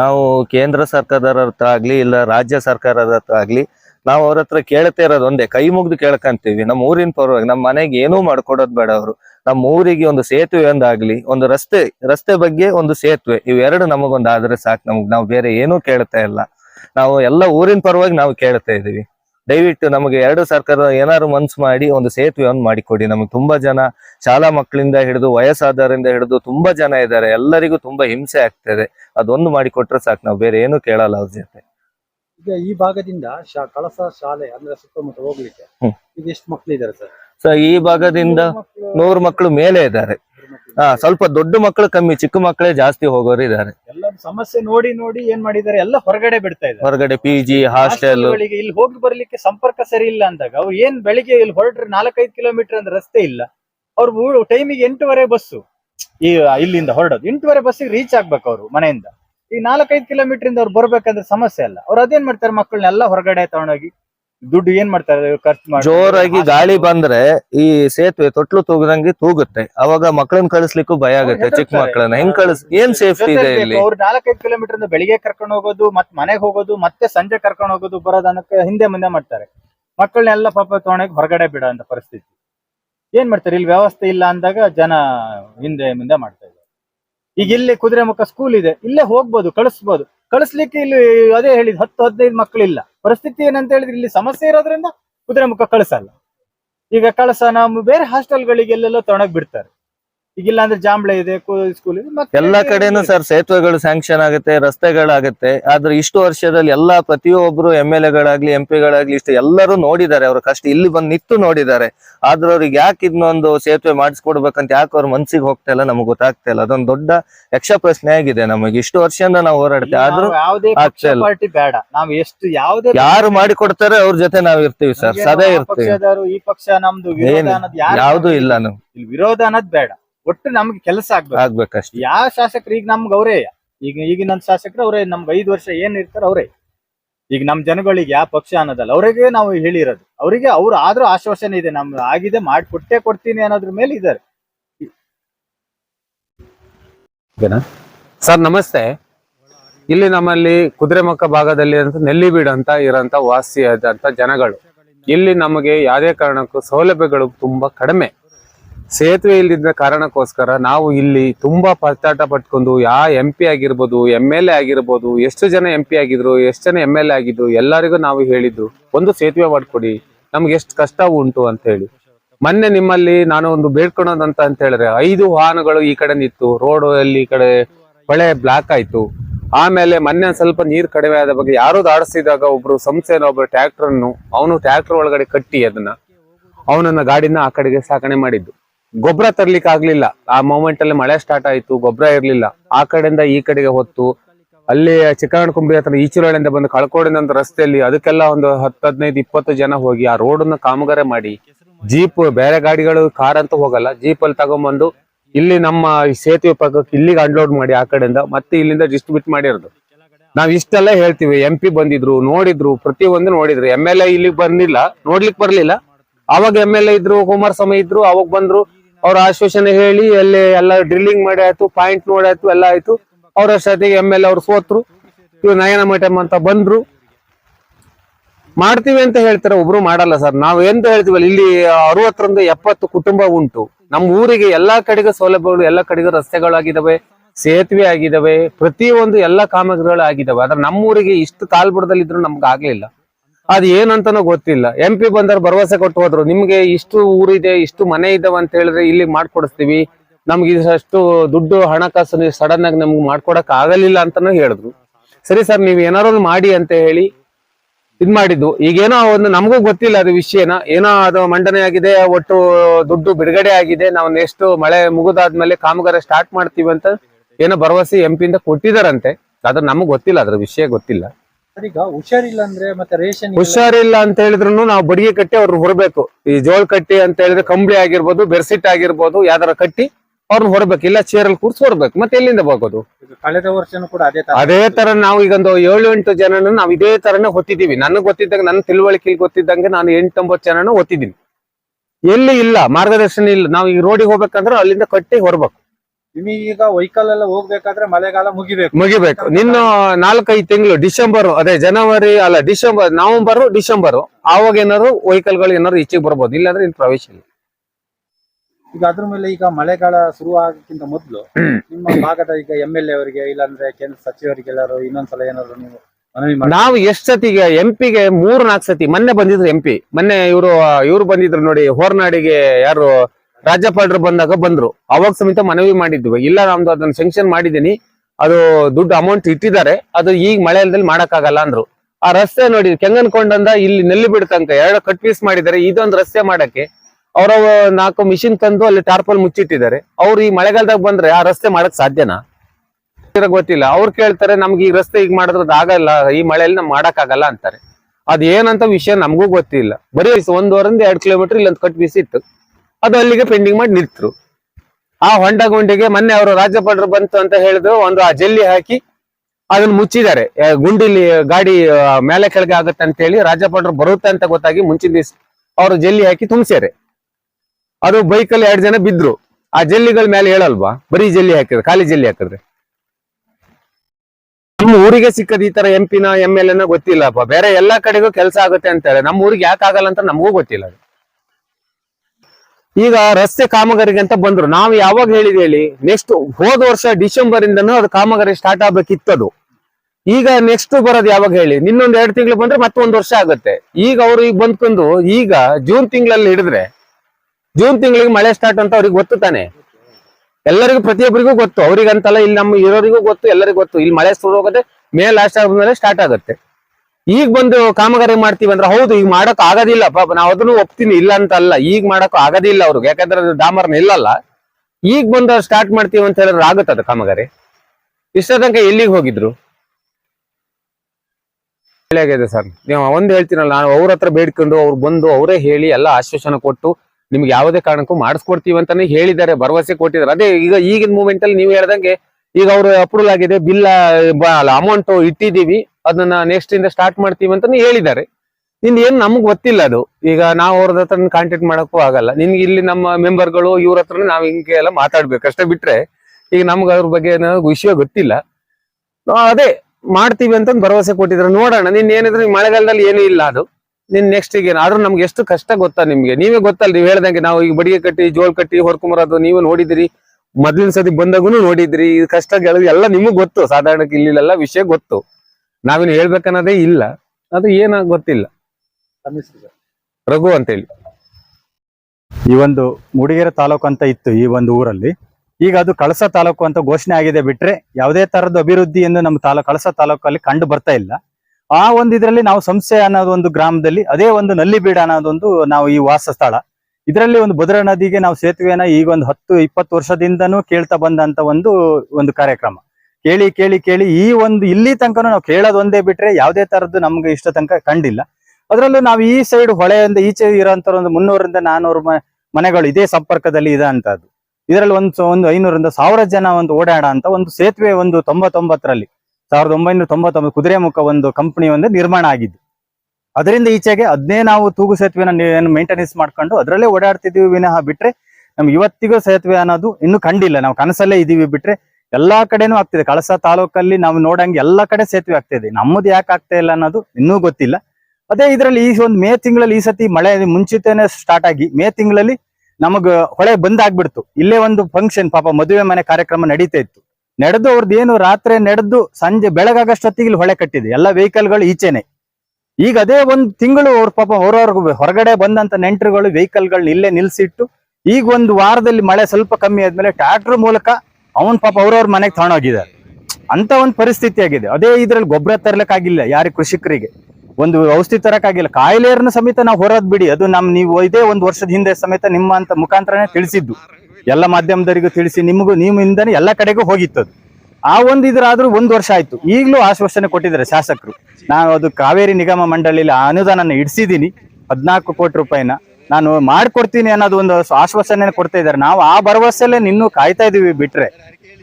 ನಾವು ಕೇಂದ್ರ ಸರ್ಕಾರದ ಹತ್ರ ಆಗ್ಲಿ, ಇಲ್ಲ ರಾಜ್ಯ ಸರ್ಕಾರದ ಹತ್ರ ಆಗ್ಲಿ ನಾವು ಅವ್ರ ಹತ್ರ ಕೇಳ್ತಾ ಇರೋದು ಒಂದೇ, ಕೈ ಮುಗ್ದು ಕೇಳ್ಕಂತೀವಿ. ನಮ್ಮ ಊರಿನ ಪರವಾಗಿ ನಮ್ಮ ಮನೆಗೆ ಏನೂ ಮಾಡ್ಕೊಡೋದ್ ಬೇಡ ಅವರು. ನಮ್ಮ ಊರಿಗೆ ಒಂದು ಸೇತುವೆ ಒಂದಾಗ್ಲಿ, ಒಂದು ರಸ್ತೆ ರಸ್ತೆ ಬಗ್ಗೆ ಒಂದು ಸೇತುವೆ ಇವೆರಡು ನಮಗೊಂದು ಆದ್ರೆ ಸಾಕು. ನಮ್ಗೆ ನಾವು ಬೇರೆ ಏನೂ ಕೇಳ್ತಾ ಇಲ್ಲ. ನಾವು ಎಲ್ಲ ಊರಿನ ಪರವಾಗಿ ನಾವು ಕೇಳ್ತಾ ಇದೀವಿ ದಯವಿಟ್ಟು ನಮಗೆ ಎರಡು ಸರ್ಕಾರ ಏನಾದ್ರು ಮನ್ಸು ಮಾಡಿ ಒಂದು ಸೇತುವೆಯನ್ನು ಮಾಡಿಕೊಡಿ. ನಮಗೆ ತುಂಬಾ ಜನ ಶಾಲಾ ಮಕ್ಕಳಿಂದ ಹಿಡಿದು, ವಯಸ್ಸಾದವರಿಂದ ಹಿಡಿದು ತುಂಬಾ ಜನ ಇದ್ದಾರೆ. ಎಲ್ಲರಿಗೂ ತುಂಬಾ ಹಿಂಸೆ ಆಗ್ತದೆ ಅದೊಂದು ಮಾಡಿಕೊಟ್ರೆ ಸಾಕು. ನಾವು ಬೇರೆ ಏನು ಕೇಳಲ್ಲ ಅವ್ರ ಜೊತೆ. ಈಗ ಈ ಭಾಗದಿಂದ ಶಾ ಕಳಸ ಶಾಲೆ ಅಂದ್ರೆ ಸುತ್ತಮುತ್ತ ಹೋಗ್ಲಿಕ್ಕೆ. ಈಗ ಎಷ್ಟು ಇದಾರೆ ಸರ್? ಸರ್ ಈ ಭಾಗದಿಂದ ನೂರು ಮಕ್ಕಳು ಮೇಲೆ ಇದ್ದಾರೆ. ಹಾ ಸ್ವಲ್ಪ ದೊಡ್ಡ ಮಕ್ಕಳು ಕಮ್ಮಿ ಚಿಕ್ಕ ಮಕ್ಕಳೇ ಜಾಸ್ತಿ ಹೋಗೋರು ಇದ್ದಾರೆ. ಎಲ್ಲ ಸಮಸ್ಯೆ ನೋಡಿ ನೋಡಿ ಏನ್ ಮಾಡಿದ್ದಾರೆ? ಎಲ್ಲ ಹೊರಗಡೆ ಬಿಡ್ತಾ ಇದ್ದಾರೆ. ಹೊರಗಡೆ ಪಿ ಜಿ ಹಾಸ್ಟೆಲ್ ಇಲ್ಲಿ ಹೋಗಿ ಬರ್ಲಿಕ್ಕೆ ಸಂಪರ್ಕ ಸರಿ ಇಲ್ಲ ಅಂದಾಗ ಅವ್ರು ಏನ್ ಬೆಳಿಗ್ಗೆ ಇಲ್ಲಿ ಹೊರಟ್ರೆ ನಾಲ್ಕೈದು ಕಿಲೋಮೀಟರ್ ಅಂದ್ರೆ ರಸ್ತೆ ಇಲ್ಲ. ಅವ್ರು ಟೈಮಿಗೆ ಎಂಟುವರೆ ಬಸ್ಸು ಈ ಇಲ್ಲಿಂದ ಹೊರಡೋದು. ಎಂಟುವರೆ ಬಸ್ಸಿಗೆ ರೀಚ್ ಆಗ್ಬೇಕು ಅವರು ಮನೆಯಿಂದ. ಈ ನಾಲ್ಕೈದು ಕಿಲೋಮೀಟರ್ ಇಂದ ಅವ್ರು ಬರ್ಬೇಕಂದ್ರೆ ಸಮಸ್ಯೆ ಅಲ್ಲ. ಅವ್ರು ಅದೇನ್ ಮಾಡ್ತಾರೆ? ಮಕ್ಕಳನ್ನೆಲ್ಲ ಹೊರಗಡೆ ತಗೊಂಡೋಗಿ ದುಡ್ಡು ಏನ್ ಮಾಡ್ತಾರೆ? ಖರ್ಚು ಮಾಡಿ ಜೋರಾಗಿ ಗಾಳಿ ಬಂದ್ರೆ ಈ ಸೇತುವೆ ತೊಟ್ಲು ತೂಗದಂಗೆ ತೂಗುತ್ತೆ. ಅವಾಗ ಮಕ್ಕಳನ್ನ ಕಳಿಸ್ಲಿಕ್ಕೂ ಭಯ ಆಗುತ್ತೆ ಚಿಕ್ಕ ಮಕ್ಕಳನ್ನ. ಹೆಂಗ್ ಕಳಿಸ್ ಏನ್ ಸೇಫ್ಟಿ ಇದೆ ಇಲ್ಲಿ? ಅವ್ರು ನಾಲ್ಕೈದು ಕಿಲೋಮೀಟರ್ ಇಂದ ಬೆಳಿಗ್ಗೆ ಕರ್ಕೊಂಡು ಹೋಗೋದು ಮತ್ತೆ ಮನೆಗೆ ಹೋಗೋದು ಮತ್ತೆ ಸಂಜೆ ಕರ್ಕೊಂಡು ಹೋಗೋದು ಬರೋದು ಅನ್ನಕ್ಕೆ ಹಿಂದೆ ಮುಂದೆ ಮಾಡ್ತಾರೆ. ಮಕ್ಕಳನ್ನೆಲ್ಲ ಪಾಪ ತಗೊಂಡೋಗಿ ಹೊರಗಡೆ ಬಿಡೋ ಅಂತ ಪರಿಸ್ಥಿತಿ. ಏನ್ ಮಾಡ್ತಾರೆ? ಇಲ್ಲಿ ವ್ಯವಸ್ಥೆ ಇಲ್ಲ ಅಂದಾಗ ಜನ ಹಿಂದೆ ಮುಂದೆ ಮಾಡ್ತಾ ಇದ್ದಾರೆ ಈಗ ಇಲ್ಲಿ ಕುದುರೆಮುಖ ಸ್ಕೂಲ್ ಇದೆ. ಇಲ್ಲೇ ಹೋಗ್ಬೋದು, ಕಳಿಸ್ಬೋದು. ಕಳಿಸ್ಲಿಕ್ಕೆ ಇಲ್ಲಿ ಅದೇ ಹೇಳಿದ್ ಹತ್ತು, ಹದಿನೈದು ಮಕ್ಕಳು ಇಲ್ಲ ಪರಿಸ್ಥಿತಿ ಏನಂತ ಹೇಳಿದ್ರೆ ಇಲ್ಲಿ ಸಮಸ್ಯೆ ಇರೋದ್ರಿಂದ ಕುದುರೆಮುಖ ಕಳಿಸಲ್ಲ. ಈಗ ಕಳಸ, ನಾವು ಬೇರೆ ಹಾಸ್ಟೆಲ್ಗಳಿಗೆಲ್ಲೆಲ್ಲ ತೊಣಗ್ ಬಿಡ್ತಾರೆ ಈಗ ಇಲ್ಲ ಅಂದ್ರೆ ಜಾಂಬ್ಳೆ ಇದೆ ಸ್ಕೂಲ್ ಇದೆ ಮತ್ತೆ ಎಲ್ಲಾ ಕಡೆನೂ ಸರ್ ಸೇತುವೆಗಳು ಸ್ಯಾಂಕ್ಷನ್ ಆಗುತ್ತೆ ರಸ್ತೆಗಳಾಗುತ್ತೆ. ಆದ್ರೆ ಇಷ್ಟು ವರ್ಷದಲ್ಲಿ ಎಲ್ಲಾ ಪ್ರತಿಯೊಬ್ರು ಎಂ ಎಲ್ ಎಗಳಾಗ್ಲಿ ಎಂ ಪಿಗಳಾಗ್ಲಿ ಇಷ್ಟು ಎಲ್ಲರೂ ನೋಡಿದ್ದಾರೆ. ಅವ್ರ ಕಷ್ಟ ಇಲ್ಲಿ ಬಂದು ನಿಂತು ನೋಡಿದ್ದಾರೆ. ಆದ್ರೆ ಅವ್ರಿಗೆ ಯಾಕೆ ಇದನ್ನೊಂದು ಸೇತುವೆ ಮಾಡಿಸ್ಕೊಡ್ಬೇಕಂತ ಯಾಕೆ ಅವ್ರ ಮನ್ಸಿಗೆ ಹೋಗ್ತಾ ಇಲ್ಲ ನಮ್ಗೆ ಗೊತ್ತಾಗ್ತಾ ಇಲ್ಲ. ಅದೊಂದು ದೊಡ್ಡ ಯಕ್ಷ ಪ್ರಶ್ನೆ ಆಗಿದೆ ನಮಗೆ. ಇಷ್ಟು ವರ್ಷದಿಂದ ನಾವು ಹೋರಾಡ್ತೇವೆ. ಆದ್ರೂ ಯಾವುದೇ ಆಗ್ತಾ ಇಲ್ಲ. ಪಾರ್ಟಿ ಬೇಡ. ನಾವು ಎಷ್ಟು ಯಾವುದೇ ಯಾರು ಮಾಡಿ ಕೊಡ್ತಾರೆ ಅವ್ರ ಜೊತೆ ನಾವ್ ಇರ್ತೀವಿ ಸರ್ ಸದೇ ಇರ್ತೀವಿ. ಪಕ್ಷದವರು ಈ ಪಕ್ಷ ನಮ್ದು ವಿರೋಧ ಏನು? ಅನ್ನೋದು ಯಾರು ಯಾವ್ದು ಇಲ್ಲ ನಾವು ಇಲ್ಲಿ ವಿರೋಧ ಅನ್ನೋದು ಬೇಡ. ಒಟ್ಟು ನಮ್ಗೆ ಕೆಲಸ ಆಗ್ಬೇಕು. ಆಗ್ಬೇಕಷ್ಟೇ. ಯಾವ ಶಾಸಕರು ಈಗ ನಮ್ಗೆ ಅವರೇ. ಈಗ ಈಗಿನ ಶಾಸಕರು ಅವರೇ ನಮ್ಗೆ ಐದು ವರ್ಷ ಏನ್ ಇರ್ತಾರೆ ಅವರೇ. ಈಗ ನಮ್ ಜನಗಳಿಗೆ ಯಾವ ಪಕ್ಷ ಅನ್ನೋದಲ್ಲ ಅವರಿಗೆ ನಾವು ಹೇಳಿರೋದು. ಅವರಿಗೆ ಅವ್ರು ಆದ್ರೂ ಆಶ್ವಾಸನೆ ಇದೆ ನಮ್ಗೆ ಆಗಿದೆ ಮಾಡ್ಕೊಟ್ಟೆ ಕೊಡ್ತೀನಿ ಅನ್ನೋದ್ರ ಮೇಲೆ ಇದ್ದಾರೆ. ಸರ್ ನಮಸ್ತೆ. ಇಲ್ಲಿ ನಮ್ಮಲ್ಲಿ ಕುದುರೆಮುಖ ಭಾಗದಲ್ಲಿ ಅಂತ ನೆಲ್ಲಿಬೀಡು ಅಂತ ಇರೋಂಥ ವಾಸಿಯಾದಂಥ ಜನಗಳು. ಇಲ್ಲಿ ನಮಗೆ ಯಾವುದೇ ಕಾರಣಕ್ಕೂ ಸೌಲಭ್ಯಗಳು ತುಂಬಾ ಕಡಿಮೆ. ಸೇತುವೆ ಇಲ್ಲದಿದ್ದ ಕಾರಣಕ್ಕೋಸ್ಕರ ನಾವು ಇಲ್ಲಿ ತುಂಬಾ ಪತ್ತಾಟ ಪಟ್ಕೊಂಡು ಯಾ ಎಂ ಪಿ ಆಗಿರ್ಬೋದು ಎಂ ಎಲ್ ಎ ಆಗಿರ್ಬೋದು, ಎಷ್ಟು ಜನ ಎಂ ಪಿ ಆಗಿದ್ರು, ಎಷ್ಟು ಜನ ಎಂ ಎಲ್ ಎ ಆಗಿದ್ರು, ಎಲ್ಲರಿಗೂ ನಾವು ಹೇಳಿದ್ದು, ಒಂದು ಸೇತುವೆ ಮಾಡ್ಕೊಡಿ ನಮ್ಗೆ ಎಷ್ಟು ಕಷ್ಟ ಉಂಟು ಅಂತ ಹೇಳಿ. ಮೊನ್ನೆ ನಿಮ್ಮಲ್ಲಿ ನಾನು ಒಂದು ಬೇಡ್ಕೊಳೋದಂತ ಅಂತ ಹೇಳಿದ್ರೆ, ಐದು ವಾಹನಗಳು ಈ ಕಡೆ ನಿಂತು ರೋಡ್ ಅಲ್ಲಿ ಈ ಕಡೆ ಹೊಳೆ ಬ್ಲಾಕ್ ಆಯ್ತು. ಆಮೇಲೆ ಮೊನ್ನೆ ಸ್ವಲ್ಪ ನೀರು ಕಡಿಮೆ ಆದ ಬಗ್ಗೆ ಯಾರೋ ದಾಡಿಸಿದಾಗ ಒಬ್ರು ಸಂಸ್ಥೆನ ಒಬ್ರು ಟ್ರ್ಯಾಕ್ಟರ್ ಅವನು ಟ್ರ್ಯಾಕ್ಟರ್ ಒಳಗಡೆ ಕಟ್ಟಿ ಅದನ್ನ, ಅವನನ್ನ ಗಾಡಿನ ಆ ಕಡೆಗೆ ಸಾಕಣೆ ಮಾಡಿದ್ದು. ಗೊಬ್ಬರ ತರ್ಲಿಕ್ಕೆ ಆಗ್ಲಿಲ್ಲ. ಆ ಮೂಮೆಂಟ್ ಅಲ್ಲಿ ಮಳೆ ಸ್ಟಾರ್ಟ್ ಆಯ್ತು, ಗೊಬ್ಬರ ಇರ್ಲಿಲ್ಲ. ಆ ಕಡೆಯಿಂದ ಈ ಕಡೆಗೆ ಹೊತ್ತು, ಅಲ್ಲಿ ಚಿಕ್ಕರಣಕುಂಬಿ ಹತ್ರ ಈಚುರಳಿಂದ ಬಂದು ಕಳ್ಕೋಡಿನಂತ ರಸ್ತೆಯಲ್ಲಿ ಅದಕ್ಕೆಲ್ಲ ಒಂದು ಹತ್ತು, ಹದಿನೈದು, ಇಪ್ಪತ್ತು ಜನ ಹೋಗಿ ಆ ರೋಡನ್ನ ಕಾಮಗಾರಿ ಮಾಡಿ ಜೀಪ್ ಬೇರೆ ಗಾಡಿಗಳು ಕಾರ್ ಅಂತ ಹೋಗಲ್ಲ. ಜೀಪ್ ಅಲ್ಲಿ ತಗೊಂಡ್ಬಂದು ಇಲ್ಲಿ ನಮ್ಮ ಸೇತುವೆ ಪಕ್ಕಕ್ಕೆ ಇಲ್ಲಿಗೆ ಅನ್ಲೋಡ್ ಮಾಡಿ ಆ ಕಡೆಯಿಂದ ಮತ್ತೆ ಇಲ್ಲಿಂದ ಡಿಸ್ಟ್ರಿಬ್ಯೂಟ್ ಮಾಡಿರೋದು. ನಾವ್ ಇಷ್ಟೆಲ್ಲ ಹೇಳ್ತೀವಿ. ಎಂ ಪಿ ಬಂದಿದ್ರು, ನೋಡಿದ್ರು, ಪ್ರತಿಯೊಂದು ನೋಡಿದ್ರು. ಎಂ ಎಲ್ ಎ ಇಲ್ಲಿಗೆ ಬಂದಿಲ್ಲ ನೋಡ್ಲಿಕ್ ಬರ್ಲಿಲ್ಲ. ಅವಾಗ ಎಂ ಎಲ್ ಎ ಇದ್ರು, ಕುಮಾರಸ್ವಾಮಿ ಇದ್ರು, ಅವಾಗ ಬಂದ್ರು. ಅವ್ರ ಆಶ್ವಾಸನೆ ಹೇಳಿ ಅಲ್ಲಿ ಎಲ್ಲ ಡ್ರಿಲ್ಲಿಂಗ್ ಮಾಡಿ ಆಯ್ತು ಪಾಯಿಂಟ್ ನೋಡಾಯ್ತು ಎಲ್ಲ ಆಯ್ತು. ಅವ್ರ ಅಷ್ಟೊತ್ತಿಗೆ ಎಂ ಎಲ್ ಅವ್ರು ಸೋತ್ರು. ಇವ್ರು ನಯನ ಮಠಮ್ ಅಂತ ಬಂದ್ರು. ಮಾಡ್ತೀವಿ ಅಂತ ಹೇಳ್ತಾರೆ, ಒಬ್ರು ಮಾಡಲ್ಲ ಸರ್. ನಾವ್ ಎಂತ ಹೇಳ್ತೀವಲ್ಲ, ಇಲ್ಲಿ ಅರವತ್ತರಿಂದ ಎಪ್ಪತ್ತು ಕುಟುಂಬ ಉಂಟು. ನಮ್ಮ ಊರಿಗೆ ಎಲ್ಲಾ ಕಡೆಗೂ ಸೌಲಭ್ಯಗಳು, ಎಲ್ಲಾ ಕಡೆಗೂ ರಸ್ತೆಗಳಾಗಿದ್ದಾವೆ ಸೇತುವೆ ಆಗಿದಾವೆ, ಪ್ರತಿಯೊಂದು ಎಲ್ಲಾ ಕಾಮಗಾರಿಗಳು ಆಗಿದಾವೆ ಆದ್ರೆ ನಮ್ಮ ಊರಿಗೆ ಇಷ್ಟು ಕಾಲ್ಬುಡದಲ್ಲಿ ಇದ್ರು ನಮ್ಗೆ ಆಗ್ಲಿಲ್ಲ. ಅದ್ ಏನಂತಾನೂ ಗೊತ್ತಿಲ್ಲ. ಎಂ ಪಿ ಬಂದವ್ರು ಭರವಸೆ ಕೊಟ್ಟು ಹೋದ್ರು. ನಿಮ್ಗೆ ಇಷ್ಟು ಊರಿದೆ, ಇಷ್ಟು ಮನೆ ಇದಾವೆ ಅಂತ ಹೇಳಿದ್ರೆ ಇಲ್ಲಿ ಮಾಡ್ಕೊಡಿಸ್ತೀವಿ. ನಮ್ಗೆ ಇದಷ್ಟು ದುಡ್ಡು ಹಣಕಾಸು ಸಡನ್ ಆಗಿ ನಮ್ಗೆ ಮಾಡ್ಕೊಡಕ್ ಆಗಲಿಲ್ಲ ಅಂತಾನು ಹೇಳಿದ್ರು. ಸರಿ ಸರ್, ನೀವು ಏನಾರು ಮಾಡಿ ಅಂತ ಹೇಳಿ ಇದ್ ಮಾಡಿದ್ದು. ಈಗೇನೋ ಒಂದು ನಮಗೂ ಗೊತ್ತಿಲ್ಲ ಅದು ವಿಷಯನ. ಏನೋ ಅದು ಮಂಡನೆ ಆಗಿದೆ, ಒಟ್ಟು ದುಡ್ಡು ಬಿಡುಗಡೆ ಆಗಿದೆ. ನಾವು ನೆಕ್ಸ್ಟ್ ಮಳೆ ಮುಗಿದಾದ್ಮೇಲೆ ಕಾಮಗಾರಿ ಸ್ಟಾರ್ಟ್ ಮಾಡ್ತೀವಿ ಅಂತ ಏನೋ ಭರವಸೆ ಎಂ ಇಂದ ಕೊಟ್ಟಿದಾರಂತೆ ಅದು ನಮಗ್ ಗೊತ್ತಿಲ್ಲ, ಅದ್ರ ವಿಷಯ ಗೊತ್ತಿಲ್ಲ. ಈಗ ಹುಷಾರಿಲ್ಲ ಅಂದ್ರೆ ಮತ್ತೆ ರೇಷನ್ ಹುಷಾರಿಲ್ಲ ಅಂತ ಹೇಳಿದ್ರು ನಾವು ಬಡಿಗೆ ಕಟ್ಟಿ ಅವ್ರನ್ನ ಹೊರಬೇಕು ಈ ಜೋಳ ಕಟ್ಟಿ ಅಂತ ಹೇಳಿದ್ರೆ ಕಂಬಳಿ ಆಗಿರ್ಬೋದು ಬೆರ್ಸಿಟ್ ಆಗಿರ್ಬೋದು ಯಾವ್ದಾರ ಕಟ್ಟಿ ಅವ್ರನ್ನ ಹೊರಬೇಕು ಇಲ್ಲ ಚೇರಲ್ಲಿ ಕೂರ್ಸಿ ಹೊರಬೇಕು ಮತ್ತೆ ಎಲ್ಲಿಂದ ಬಾಗೋದು ಕಳೆದ ವರ್ಷನೂ ಕೂಡ ಅದೇ ತರ. ಅದೇ ತರ ನಾವು ಈಗ ಒಂದು ಏಳು ಎಂಟು ಜನನ ನಾವು ಇದೇ ತರನೇ ಹೊತ್ತಿದೀವಿ ನನಗೆ ಗೊತ್ತಿದ್ದಂಗೆ ನನ್ನ ತಿಳುವಳಿಕೆಗೆ ಗೊತ್ತಿದ್ದಂಗೆ ನಾನು ಎಂಟೊಂಬತ್ತು ಜನನ ಹೊತ್ತಿದ್ದೀನಿ. ಎಲ್ಲಿ ಇಲ್ಲ ಮಾರ್ಗದರ್ಶನ ಇಲ್ಲ. ನಾವು ಈಗ ರೋಡಿಗೆ ಹೋಗ್ಬೇಕಂದ್ರೆ ಅಲ್ಲಿಂದ ಕಟ್ಟಿ ಹೊರಬೇಕು. ನಿಮಗೆ ಈಗ ವೆಹಿಕಲ್ ಎಲ್ಲ ಹೋಗ್ಬೇಕಾದ್ರೆ ಮಳೆಗಾಲ ಮುಗಿಬೇಕು. ಮುಗಿಬೇಕು. ನಿನ್ನ ನಾಲ್ಕೈದು ತಿಂಗಳು ಡಿಸೆಂಬರ್ ಅದೇ ಜನವರಿ ಅಲ್ಲ ಡಿಸೆಂಬರ್ ನವೆಂಬರ್ ಡಿಸೆಂಬರ್ ಆವಾಗ ಏನಾದ್ರು ವೆಹಿಕಲ್ಗಳು ಏನಾದ್ರು ಈಚೆಗೆ ಬರ್ಬೋದು. ಇಲ್ಲಾಂದ್ರೆ ಇನ್ ಪ್ರವೇಶ ಇಲ್ಲ. ಈಗ ಅದ್ರ ಮೇಲೆ ಈಗ ಮಳೆಗಾಲ ಶುರು ಆಗಕ್ಕಿಂತ ಮೊದಲು ನಿಮ್ಮ ಭಾಗದ ಈಗ ಎಂ ಎಲ್ ಎ ಅವರಿಗೆ ಇಲ್ಲಾಂದ್ರೆ ಕೇಂದ್ರ ಸಚಿವರಿಗೆ ಎಲ್ಲರೂ ಇನ್ನೊಂದ್ಸಲ ಏನಾದ್ರು ನೀವು ನಾವು ಎಷ್ಟ್ ಸತಿಗೆ ಎಂ ಪಿಗೆ ಮೂರ್ ನಾಲ್ಕು ಸತಿ ಮೊನ್ನೆ ಬಂದಿದ್ರು ಎಂ ಪಿ ಮೊನ್ನೆ ಇವರು ಇವ್ರು ಬಂದಿದ್ರು ನೋಡಿ ಹೋರ್ನಾಡಿಗೆ ಯಾರು ರಾಜ್ಯಪಾಲರು ಬಂದಾಗ ಬಂದ್ರು. ಅವಾಗ ಸಮೇತ ಮನವಿ ಮಾಡಿದ್ವಿ. ಇಲ್ಲ ನಮ್ದು ಅದನ್ನ ಸೆಂಕ್ಷನ್ ಮಾಡಿದೀನಿ ಅದು ದುಡ್ಡು ಅಮೌಂಟ್ ಇಟ್ಟಿದ್ದಾರೆ. ಅದು ಈಗ ಮಳೆ ಇಲ್ದಲ್ಲಿ ಮಾಡಕ್ಕಾಗಲ್ಲ ಅಂದ್ರು. ಆ ರಸ್ತೆ ನೋಡಿ ಕೆಂಗನ್ಕೊಂಡಂದ ಇಲ್ಲಿ ನೆಲ್ಲಿ ತನಕ ಎರಡು ಕಟ್ ಪೀಸ್ ಮಾಡಿದ್ದಾರೆ. ಇದೊಂದು ರಸ್ತೆ ಮಾಡಕ್ಕೆ. ಅವ್ರ ನಾಲ್ಕು ಮಿಷಿನ್ ತಂದು ಅಲ್ಲಿ ಟಾರ್ಪಲ್ ಮುಚ್ಚಿಟ್ಟಿದ್ದಾರೆ. ಅವ್ರು ಈ ಮಳೆಗಾಲದಾಗ ಬಂದ್ರೆ ಆ ರಸ್ತೆ ಮಾಡಕ್ ಸಾಧ್ಯನಾ? ಗೊತ್ತಿಲ್ಲ. ಅವ್ರು ಕೇಳ್ತಾರೆ, ನಮ್ಗೆ ಈ ರಸ್ತೆ ಈಗ ಮಾಡಿದ್ರೆ ಆಗಲ್ಲ. ಈ ಮಳೆಯಲ್ಲಿ ನಮ್ ಮಾಡಕ್ ಆಗಲ್ಲ ಅಂತಾರೆ. ಅದೇನಂತ ವಿಷಯ ನಮಗೂ ಗೊತ್ತಿಲ್ಲ. ಬರೀ ಒಂದೂವರಿಂದ ಎರಡ್ ಕಿಲೋಮೀಟರ್ ಇಲ್ಲೊಂದು ಕಟ್ ಪೀಸ್ ಇತ್ತು. ಅದು ಅಲ್ಲಿಗೆ ಪೆಂಡಿಂಗ್ ಮಾಡಿ ನಿಂತರು ಆ ಹೊಂಡ ಗುಂಡಿಗೆ ಮೊನ್ನೆ ಅವರು ರಾಜ್ಯಪಾಲರು ಬಂತು ಅಂತ ಹೇಳಿದ್ರು, ಒಂದು ಆ ಜಲ್ಲಿ ಹಾಕಿ ಅದನ್ನ ಮುಚ್ಚಿದ್ದಾರೆ. ಗುಂಡಿಲಿ, ಗಾಡಿ ಮೇಲೆ ಕೆಳಗೆ ಆಗುತ್ತೆ ಅಂತ ಹೇಳಿ ರಾಜ್ಯಪಾಲರು ಬರುತ್ತೆ ಅಂತ ಗೊತ್ತಾಗಿ ಮುಂಚಿನ ದಿವಸ ಅವರು ಜಲ್ಲಿ ಹಾಕಿ ತುಂಬಿಸ್ಯಾರೆ ಅದು ಬೈಕಲ್ಲಿ ಎರಡು ಜನ ಬಿದ್ರು. ಆ ಜಲ್ಲಿಗಳ ಮೇಲೆ ಹೇಳಲ್ವಾ? ಬರೀ ಜಲ್ಲಿ ಹಾಕಿದ್ರೆ, ಖಾಲಿ ಜಲ್ಲಿ ಹಾಕಿದ್ರೆ. ನಮ್ಮ ಊರಿಗೆ ಸಿಕ್ಕದ ಈ ತರ ಎಂ ಪಿನ ಎಂ ಎಲ್ ಎನ ಗೊತ್ತಿಲ್ಲಪ್ಪ. ಬೇರೆ ಎಲ್ಲಾ ಕಡೆಗೂ ಕೆಲಸ ಆಗುತ್ತೆ ಅಂತಾರೆ ನಮ್ಮ ಊರಿಗೆ ಯಾಕೆ ಆಗಲ್ಲ ಅಂತ ನಮಗೂ ಗೊತ್ತಿಲ್ಲ. ಈಗ ರಸ್ತೆ ಕಾಮಗಾರಿಗೆ ಅಂತ ಬಂದ್ರು. ನಾವು ಯಾವಾಗ ಹೇಳಿದ್ ಹೇಳಿ ನೆಕ್ಸ್ಟ್ ಹೋದ ವರ್ಷ ಡಿಸೆಂಬರ್ ಇಂದನು ಅದು ಕಾಮಗಾರಿ ಸ್ಟಾರ್ಟ್ ಆಗ್ಬೇಕಿತ್ತದು. ಈಗ ನೆಕ್ಸ್ಟ್ ಬರೋದು ಯಾವಾಗ ಹೇಳಿ? ನಿನ್ನೊಂದ್ ಎರಡು ತಿಂಗಳು ಬಂದ್ರೆ ಮತ್ತೊಂದು ವರ್ಷ ಆಗುತ್ತೆ. ಈಗ ಅವ್ರು ಈಗ ಬಂದ್ಕೊಂಡು ಈಗ ಜೂನ್ ತಿಂಗಳಲ್ಲಿ ಹಿಡಿದ್ರೆ, ಜೂನ್ ತಿಂಗಳಿಗೆ ಮಳೆ ಸ್ಟಾರ್ಟ್ ಅಂತ ಅವ್ರಿಗೆ ಗೊತ್ತು ತಾನೆ? ಎಲ್ಲರಿಗೂ, ಪ್ರತಿಯೊಬ್ಬರಿಗೂ ಗೊತ್ತು. ಅವ್ರಿಗಂತಲ್ಲ, ಇಲ್ಲಿ ನಮ್ಮ ಇರೋರಿಗೂ ಗೊತ್ತು, ಎಲ್ಲರಿಗೂ ಗೊತ್ತು. ಇಲ್ಲಿ ಮಳೆ ಶುರು ಹೋಗೋದೇ ಮೇ ಲಾಸ್ಟ್ ಆದ್ಮೇಲೆ ಸ್ಟಾರ್ಟ್ ಆಗುತ್ತೆ. ಈಗ ಬಂದು ಕಾಮಗಾರಿ ಮಾಡ್ತೀವಿ ಅಂದ್ರೆ ಹೌದು, ಈಗ ಮಾಡಕ್ ಆಗೋದಿಲ್ಲ, ಪಾಪ ನಾವು ಅದನ್ನು ಒಪ್ತೀನಿ, ಇಲ್ಲ ಅಂತ ಅಲ್ಲ, ಈಗ ಮಾಡಕ್ ಆಗೋದಿಲ್ಲ ಅವ್ರಿಗೆ, ಯಾಕಂದ್ರೆ ಅದು ಡಾಮರ್ ನಿಲ್ಲಲ್ಲ ಈಗ ಬಂದು ಸ್ಟಾರ್ಟ್ ಮಾಡ್ತೀವಿ ಅಂತ ಹೇಳಿದ್ರೆ ಆಗುತ್ತದ ಕಾಮಗಾರಿ? ಇಷ್ಟ ತನಕ ಎಲ್ಲಿಗೆ ಹೋಗಿದ್ರು? ಆಗಿದೆ ಸರ್. ನೀವು ಒಂದು ಹೇಳ್ತೀನಲ್ಲ ನಾನು ಅವ್ರ ಹತ್ರ ಬೇಡ್ಕೊಂಡು ಅವ್ರು ಬಂದು ಅವರೇ ಹೇಳಿ ಎಲ್ಲ ಆಶ್ವಾಸನ ಕೊಟ್ಟು ನಿಮ್ಗೆ ಯಾವುದೇ ಕಾರಣಕ್ಕೂ ಮಾಡಿಸ್ಕೊಡ್ತೀವಿ ಅಂತಾನೆ ಹೇಳಿದ್ದಾರೆ, ಭರವಸೆ ಕೊಟ್ಟಿದ್ದಾರೆ. ಅದೇ ಈಗ ಈಗಿನ ಮೂಮೆಂಟ್ ಅಲ್ಲಿ ನೀವು ಹೇಳ್ದಂಗೆ ಈಗ ಅವರು ಅಪ್ರೂವಲ್ ಆಗಿದೆ ಬಿಲ್ ಅಮೌಂಟ್ ಇಟ್ಟಿದೀವಿ ಅದನ್ನ ನೆಕ್ಸ್ಟ್ ಇಂದ ಸ್ಟಾರ್ಟ್ ಮಾಡ್ತೀವಿ ಅಂತ ಹೇಳಿದ್ದಾರೆ. ನಿನ್ ಏನ್ ನಮ್ಗೆ ಗೊತ್ತಿಲ್ಲ ಅದು. ಈಗ ನಾವು ಅವ್ರ ಹತ್ರ ಕಾಂಟ್ಯಾಕ್ಟ್ ಮಾಡಕ್ಕೂ ಆಗಲ್ಲ. ನಿನ್ಗೆ ಇಲ್ಲಿ ನಮ್ಮ ಮೆಂಬರ್ಗಳು ಇವ್ರ ಹತ್ರ ನಾವ್ ಹಿಂಗೆ ಎಲ್ಲ ಮಾತಾಡ್ಬೇಕು. ಅಷ್ಟೇ ಬಿಟ್ರೆ ಈಗ ನಮ್ಗೆ ಅವ್ರ ಬಗ್ಗೆ ಏನಾದ್ರು ವಿಷಯ ಗೊತ್ತಿಲ್ಲ. ಅದೇ ಮಾಡ್ತೀವಿ ಅಂತ ಭರವಸೆ ಕೊಟ್ಟಿದ್ರು ನೋಡೋಣ, ನಿನ್ ಏನಿದ್ರು ಮಳೆಗಾಲದಲ್ಲಿ ಏನೂ ಇಲ್ಲ ಅದು. ನಿನ್ ನೆಕ್ಸ್ಟ್ ಈಗ ಆದ್ರೂ ನಮ್ಗೆ ಎಷ್ಟು ಕಷ್ಟ ಗೊತ್ತಾ ನಿಮ್ಗೆ? ನೀವೇ ಗೊತ್ತಲ್ಲ ನೀವು ಹೇಳ್ದಂಗೆ ನಾವು ಈಗ ಬಡಿಗೆ ಕಟ್ಟಿ, ಜೋಳ ಕಟ್ಟಿ ಹೊರ್ಕೊಂಬರೋದು ನೀವು ನೋಡಿದಿರಿ. ಮೊದ್ಲಿನ ಸತಿ ಬಂದಾಗೂ ನೋಡಿದ್ರಿ. ಈ ಕಷ್ಟಗಳು ಎಲ್ಲ ನಿಮಗ್ ಗೊತ್ತು. ಸಾಧಾರಣಕ್ಕೆ ಇಲ್ಲಿಲ್ಲ ವಿಷಯ ಗೊತ್ತು. ನಾವೇನು ಹೇಳ್ಬೇಕನ್ನೋದೇ ಇಲ್ಲ. ಅದು ಏನ ಗೊತ್ತಿಲ್ಲ. ರಘು ಅಂತ ಹೇಳಿ ರಘು ಅಂತೇಳಿ. ಈ ಒಂದು ಮೂಡಿಗೆರೆ ತಾಲೂಕು ಅಂತ ಇತ್ತು ಈ ಒಂದು ಊರಲ್ಲಿ. ಈಗ ಅದು ಕಳಸ ತಾಲೂಕು ಅಂತ ಘೋಷಣೆ ಆಗಿದೆ ಬಿಟ್ರೆ ಯಾವುದೇ ತರದ ಅಭಿವೃದ್ಧಿಯನ್ನು ನಮ್ಮ ತಾಲೂಕು ಕಳಸ ತಾಲೂಕಲ್ಲಿ ಕಂಡು ಬರ್ತಾ ಇಲ್ಲ. ಆ ಒಂದು ಇದರಲ್ಲಿ ನಾವು ಸಂಸ್ಥೆ ಅನ್ನೋದು ಒಂದು ಗ್ರಾಮದಲ್ಲಿ, ಅದೇ ಒಂದು ನಲ್ಲಿಬೀಡ ಅನ್ನೋದೊಂದು ನಾವು ಈ ವಾಸ ಸ್ಥಳ ಇದರಲ್ಲಿ ಒಂದು ಭದ್ರಾ ನದಿಗೆ ನಾವು ಸೇತುವೆನ ಈಗ ಒಂದು ಹತ್ತು, ಇಪ್ಪತ್ತು ವರ್ಷದಿಂದನೂ ಕೇಳ್ತಾ ಬಂದಂತ ಒಂದು ಒಂದು ಕಾರ್ಯಕ್ರಮ. ಕೇಳಿ ಕೇಳಿ ಕೇಳಿ ಈ ಒಂದು ಇಲ್ಲಿ ತನಕ ನಾವು ಕೇಳೋದು ಒಂದೇ ಬಿಟ್ರೆ ಯಾವುದೇ ತರದ್ದು ನಮ್ಗೆ ಇಷ್ಟ ತನಕ ಕಂಡಿಲ್ಲ. ಅದರಲ್ಲೂ ನಾವು ಈ ಸೈಡ್ ಹೊಳೆಯಿಂದ ಈಚೆ ಇರೋಂಥ ಒಂದು ಮುನ್ನೂರಿಂದ ನಾನೂರು ಮನೆಗಳು ಇದೇ ಸಂಪರ್ಕದಲ್ಲಿ ಇದೆ ಅಂತದ್ದು ಇದರಲ್ಲಿ ಒಂದು ಒಂದು ಐನೂರಿಂದ ಸಾವಿರ ಜನ ಒಂದು ಓಡಾಡ ಅಂತ ಒಂದು ಸೇತುವೆ ಒಂದು ತೊಂಬತ್ತೊಂಬತ್ತರಲ್ಲಿ, ಸಾವಿರದ ಒಂಬೈನೂರ ತೊಂಬತ್ತೊಂಬತ್ತು ಕುದುರೆಮುಖ ಒಂದು ಕಂಪನಿ ಒಂದು ನಿರ್ಮಾಣ ಆಗಿದ್ದು. ಅದರಿಂದ ಈಚೆಗೆ ಅದನ್ನೇ ನಾವು ತೂಗು ಸೇತುವೆನ ಮೇಂಟೆನೆನ್ಸ್ ಮಾಡ್ಕೊಂಡು ಅದರಲ್ಲೇ ಓಡಾಡ್ತಿದೀವಿ ವಿನಃ ಬಿಟ್ರೆ ನಮ್ಗೆ ಇವತ್ತಿಗೂ ಸೇತುವೆ ಅನ್ನೋದು ಇನ್ನು ಕಂಡಿಲ್ಲ. ನಾವು ಕನಸಲ್ಲೇ ಇದೀವಿ ಬಿಟ್ರೆ ಎಲ್ಲಾ ಕಡೆನೂ ಆಗ್ತಿದೆ. ಕಳಸ ತಾಲೂಕಲ್ಲಿ ನಾವು ನೋಡಂಗೆ ಎಲ್ಲಾ ಕಡೆ ಸೇತುವೆ ಆಗ್ತಿದೆ ನಮ್ಮದು ಯಾಕೆ ಆಗ್ತಾ ಇಲ್ಲ ಅನ್ನೋದು ಇನ್ನೂ ಗೊತ್ತಿಲ್ಲ. ಅದೇ ಇದರಲ್ಲಿ ಈ ಒಂದು ಮೇ ತಿಂಗಳಲ್ಲಿ ಈ ಸತಿ ಮಳೆ ಮುಂಚಿತನೇ ಸ್ಟಾರ್ಟ್ ಆಗಿ ಮೇ ತಿಂಗಳಲ್ಲಿ ನಮಗ್ ಹೊಳೆ ಬಂದ್ ಆಗ್ಬಿಡ್ತು ಇಲ್ಲೇ ಒಂದು ಫಂಕ್ಷನ್ ಪಾಪ ಮದುವೆ ಮನೆ ಕಾರ್ಯಕ್ರಮ ನಡೀತಾ ಇತ್ತು. ನಡೆದು ಅವ್ರದ್ದು ಏನು ರಾತ್ರಿ ನಡೆದು ಸಂಜೆ ಬೆಳಗಾಗಷ್ಟೊತ್ತಿಗೆ ಇಲ್ಲಿ ಹೊಳೆ ಕಟ್ಟಿದೆ. ಎಲ್ಲ ವೆಹಿಕಲ್ಗಳು ಈಚೆನೆ. ಈಗ ಅದೇ ಒಂದ್ ತಿಂಗಳು ಅವ್ರ ಪಾಪ ಅವ್ರವ್ರ ಹೊರಗಡೆ ಬಂದಂತ ನೆಂಟರುಗಳು ವೆಹಿಕಲ್ಗಳನ್ನ ಇಲ್ಲೇ ನಿಲ್ಸಿಟ್ಟು ಈಗ ಒಂದು ವಾರದಲ್ಲಿ ಮಳೆ ಸ್ವಲ್ಪ ಕಮ್ಮಿ ಆದ್ಮೇಲೆ ಟ್ರಾಕ್ಟರ್ ಮೂಲಕ ಅವನ್ ಪಾಪ ಅವ್ರವ್ರ ಮನೆಗೆ ತಗೊಂಡೋಗಿದ್ದಾರೆ ಅಂತ ಒಂದು ಪರಿಸ್ಥಿತಿ ಆಗಿದೆ. ಅದೇ ಇದ್ರಲ್ಲಿ ಗೊಬ್ಬರ ತರ್ಲಿಕ್ಕಾಗಿಲ್ಲ ಯಾರಿ ಕೃಷಿಕರಿಗೆ. ಒಂದು ಔಷಧಿ ತರಕ್ಕಾಗಿಲ್ಲ. ಕಾಯಿಲೆಯರ್ನ ಸಮೇತ ನಾವು ಹೊರದ್ ಬಿಡಿ. ಅದು ನಮ್ ನೀವು ಇದೇ ಒಂದು ವರ್ಷದ ಹಿಂದೆ ಸಮೇತ ನಿಮ್ಮ ಅಂತ ಮುಖಾಂತರನೇ ತಿಳಿಸಿದ್ದು. ಎಲ್ಲ ಮಾಧ್ಯಮದವರಿಗೂ ತಿಳಿಸಿ, ನಿಮಗೂ, ನಿಮ್ಮಿಂದನೇ ಎಲ್ಲ ಕಡೆಗೂ ಹೋಗಿತ್ತು ಅದು ಆ ಒಂದು ಇದ್ರಾದ್ರೂ ಒಂದು ವರ್ಷ ಆಯ್ತು. ಈಗಲೂ ಆಶ್ವಾಸನೆ ಕೊಟ್ಟಿದ್ದಾರೆ ಶಾಸಕರು. ನಾನು ಅದು ಕಾವೇರಿ ನಿಗಮ ಮಂಡಳಿಯಲ್ಲಿ ಆ ಅನುದಾನ ಇಡಿಸಿದ್ದೀನಿ. ಹದಿನಾಲ್ಕು ಕೋಟಿ ರೂಪಾಯಿನ. ನಾನು ಮಾಡ್ಕೊಡ್ತೀನಿ ಅನ್ನೋದು ಒಂದು ಆಶ್ವಾಸನೆ ಕೊಡ್ತಾ ಇದ್ದಾರೆ. ನಾವು ಆ ಭರವಸೆಲ್ಲೇ ನಿನ್ನೂ ಕಾಯ್ತಾ ಇದೀವಿ ಬಿಟ್ರೆ.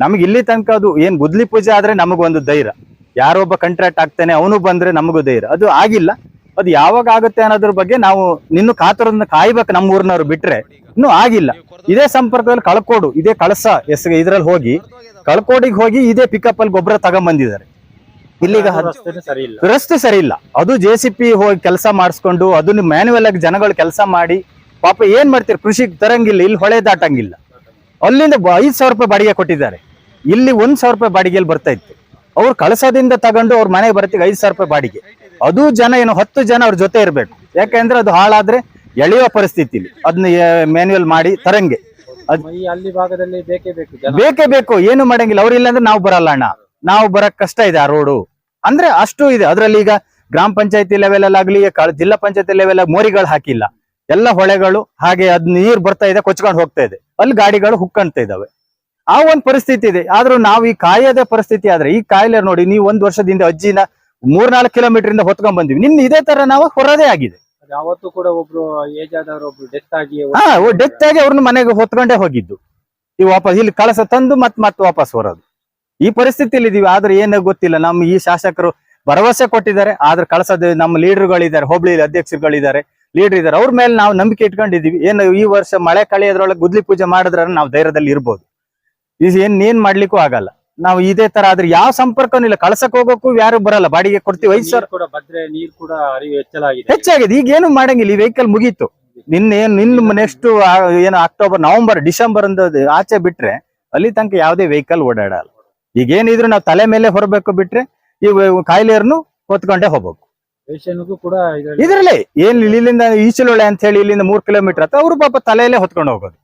ನಮ್ಗೆ ಇಲ್ಲಿ ತನಕ ಅದು ಏನ್ ಗುದ್ಲಿ ಪೂಜೆ ಆದ್ರೆ ನಮಗೊಂದು ಧೈರ್ಯ. ಯಾರೊಬ್ಬ ಕಾಂಟ್ರಾಕ್ಟ್ ಆಗ್ತಾನೆ ಅವನು ಬಂದ್ರೆ ನಮಗೂ ಧೈರ್ಯ. ಅದು ಆಗಿಲ್ಲ. ಅದು ಯಾವಾಗ ಆಗುತ್ತೆ ಅನ್ನೋದ್ರ ಬಗ್ಗೆ ನಾವು ನಿನ್ನೂ ಕಾತುರದಿಂದ ಕಾಯ್ಬೇಕು ನಮ್ಮ ಊರಿನವ್ರು ಬಿಟ್ರೆ. ಇನ್ನೂ ಆಗಿಲ್ಲ. ಇದೇ ಸಂಪರ್ಕದಲ್ಲಿ ಕಳ್ಕೋಡು ಇದೇ ಕಳಸ ಎಸ್ ಇದ್ರಲ್ಲಿ ಹೋಗಿ ಕಳ್ಕೋಡಿಗೆ ಹೋಗಿ ಇದೇ ಪಿಕಪ್ ಅಲ್ಲಿ ಗೊಬ್ಬರ ತಗೊಂಬಂದಿದ್ದಾರೆ. ಇಲ್ಲಿಗ ರಸ್ತೆ ಸರಿ ಇಲ್ಲ. ಅದು ಜೆ ಸಿ ಪಿ ಹೋಗಿ ಕೆಲಸ ಮಾಡಿಸ್ಕೊಂಡು ಅದನ್ನ ಮ್ಯಾನ್ಯುವಲ್ ಆಗಿ ಜನಗಳು ಕೆಲಸ ಮಾಡಿ ಪಾಪ ಏನ್ ಮಾಡ್ತೀರಿ? ಕೃಷಿ ತರಂಗಿಲ್ಲ ಇಲ್ಲಿ ಹೊಳೆ ದಾಟಂಗಿಲ್ಲ. ಅಲ್ಲಿಂದ ಐದ್ ಸಾವಿರ ರೂಪಾಯಿ ಬಾಡಿಗೆ ಕೊಟ್ಟಿದ್ದಾರೆ. ಇಲ್ಲಿ ಒಂದ್ ಸಾವಿರ ರೂಪಾಯಿ ಬಾಡಿಗೆಯಲ್ಲಿ ಬರ್ತಾ ಇತ್ತು. ಅವ್ರು ಕಳಸದಿಂದ ತಗೊಂಡು ಅವ್ರ ಮನೆಗೆ ಬರ್ತೀವಿ ಐದ್ ಸಾವಿರ ರೂಪಾಯಿ ಬಾಡಿಗೆ. ಅದು ಜನ ಏನು ಹತ್ತು ಜನ ಅವ್ರ ಜೊತೆ ಇರ್ಬೇಕು. ಯಾಕೆಂದ್ರೆ ಅದು ಹಾಳಾದ್ರೆ ಎಳೆಯುವ ಪರಿಸ್ಥಿತಿಲಿ. ಅದನ್ನ ಮ್ಯಾನ್ಯುವಲ್ ಮಾಡಿ ತರಂಗೆ. ಈ ಅಲ್ಲಿ ಭಾಗದಲ್ಲಿ ಬೇಕೇ ಬೇಕು ಜನ. ಬೇಕೇ ಬೇಕು. ಏನು ಮಾಡಂಗಿಲ್ಲ. ಅವ್ರಿಲ್ಲ ಅಂದ್ರೆ ನಾವು ಬರಲ್ಲ ಅಣ್ಣ. ನಾವು ಬರಕ್ ಕಷ್ಟ ಇದೆ ಆ ರೋಡು ಅಂದ್ರೆ ಅಷ್ಟು ಇದೆ. ಅದ್ರಲ್ಲಿ ಈಗ ಗ್ರಾಮ ಪಂಚಾಯತಿ ಲೆವೆಲ್ ಅಲ್ಲಿ ಆಗ್ಲಿ ಜಿಲ್ಲಾ ಪಂಚಾಯತಿ ಲೆವೆಲ್ ಮೋರಿಗಳು ಹಾಕಿಲ್ಲ. ಎಲ್ಲ ಹೊಳೆಗಳು ಹಾಗೆ ಅದ್ ನೀರ್ ಬರ್ತಾ ಇದೆ ಕೊಚ್ಕೊಂಡು ಹೋಗ್ತಾ ಇದೆ. ಅಲ್ಲಿ ಗಾಡಿಗಳು ಹುಕ್ಕಂತ ಇದಾವೆ ಆ ಒಂದ್ ಪರಿಸ್ಥಿತಿ ಇದೆ. ಆದ್ರೂ ನಾವು ಈ ಕಾಯದ ಪರಿಸ್ಥಿತಿ ಆದ್ರೆ ಈ ಕಾಯಿಲೆ ನೋಡಿ ನೀವು ಒಂದ್ ವರ್ಷದಿಂದ ಅಜ್ಜಿನ ಮೂರ್ನಾಲ್ಕು ಕಿಲೋಮೀಟರ್ ಇಂದ ಹೊತ್ಕೊಂಡ್ ಬಂದಿವಿ. ನಿನ್ನ ಇದೇ ತರ ನಾವು ಹೊರದೇ ಆಗಿದೆ. ಯಾವತ್ತೂ ಕೂಡ ಒಬ್ರು ಏಜ್ ಆದವರು ಒಬ್ರು ಡೆತ್ ಆಗಿ ಹಾ ಡೆತ್ ಆಗಿ ಅವ್ರನ್ನ ಮನೆಗೆ ಹೊತ್ಕೊಂಡೇ ಹೋಗಿದ್ದು. ಈ ವಾಪಸ್ ಇಲ್ಲಿ ಕಳಸ ತಂದು ಮತ್ ಮತ್ ವಾಪಸ್ ಬರೋದು. ಈ ಪರಿಸ್ಥಿತಿಯಲ್ಲಿ ಇದೀವಿ ಆದ್ರೆ ಏನು ಗೊತ್ತಿಲ್ಲ. ನಮ್ಮ ಈ ಶಾಸಕರು ಭರವಸೆ ಕೊಟ್ಟಿದ್ದಾರೆ ಆದ್ರೆ ಕಳಸದ ನಮ್ಮ ಲೀಡರ್ಗಳಿದ್ದಾರೆ ಹೋಬಳಿ ಅಧ್ಯಕ್ಷರುಗಳಿದ್ದಾರೆ ಲೀಡರ್ ಇದ್ದಾರೆ. ಅವ್ರ ಮೇಲೆ ನಾವು ನಂಬಿಕೆ ಇಟ್ಕೊಂಡಿದೀವಿ ಏನು ಈ ವರ್ಷ ಮಳೆ ಕಳೆಯೋದ್ರೊಳಗೆ ಗುದ್ಲಿ ಪೂಜೆ ಮಾಡಿದ್ರೆ ನಾವು ಧೈರ್ಯದಲ್ಲಿ ಇರ್ಬೋದು. ಇದು ಏನ್ ಏನ್ ಮಾಡ್ಲಿಕ್ಕೂ ಆಗಲ್ಲ. ನಾವು ಇದೇ ತರ ಆದ್ರೆ ಯಾವ ಸಂಪರ್ಕನೂ ಇಲ್ಲ. ಕಳ್ಸಕ್ ಹೋಗೋಕ್ಕೂ ಯಾರು ಬರಲ್ಲ. ಬಾಡಿಗೆ ಕೊಡ್ತೀವಿ. ಐದ್ ಸಾವಿರ ಕೂಡ ಭದ್ರೆ ನೀರ್ ಕೂಡ ಅರಿವು ಹೆಚ್ಚಲಾಗಿದೆ ಹೆಚ್ಚಾಗಿದೆ. ಈಗ ಏನು ಮಾಡಂಗಿಲ್ಲ. ಈ ವೆಹಿಕಲ್ ಮುಗೀತು. ನಿನ್ನೆ ನಿನ್ನ ನೆಕ್ಸ್ಟ್ ಏನು ಅಕ್ಟೋಬರ್ ನವೆಂಬರ್ ಡಿಸೆಂಬರ್ ಅಂದ ಆಚೆ ಬಿಟ್ರೆ ಅಲ್ಲಿ ತನಕ ಯಾವುದೇ ವೆಹಿಕಲ್ ಓಡಾಡಲ್ಲ. ಈಗ ಏನಿದ್ರು ನಾವು ತಲೆ ಮೇಲೆ ಹೊರಬೇಕು ಬಿಟ್ರೆ ಈ ಕಾಯಿಲೆಯರ್ನು ಹೊತ್ಕೊಂಡೇ ಹೋಗ್ಬೇಕು. ಇದರಲ್ಲಿ ಏನ್ ಇಲ್ಲಿಂದ ಈಚಲೊಳೆ ಅಂತ ಹೇಳಿ ಇಲ್ಲಿಂದ ಮೂರ್ ಕಿಲೋಮೀಟರ್ ಅಥವಾ ಅವ್ರು ಪಾಪ ತಲೆಯಲ್ಲೇ ಹೊತ್ಕೊಂಡು ಹೋಗೋದು.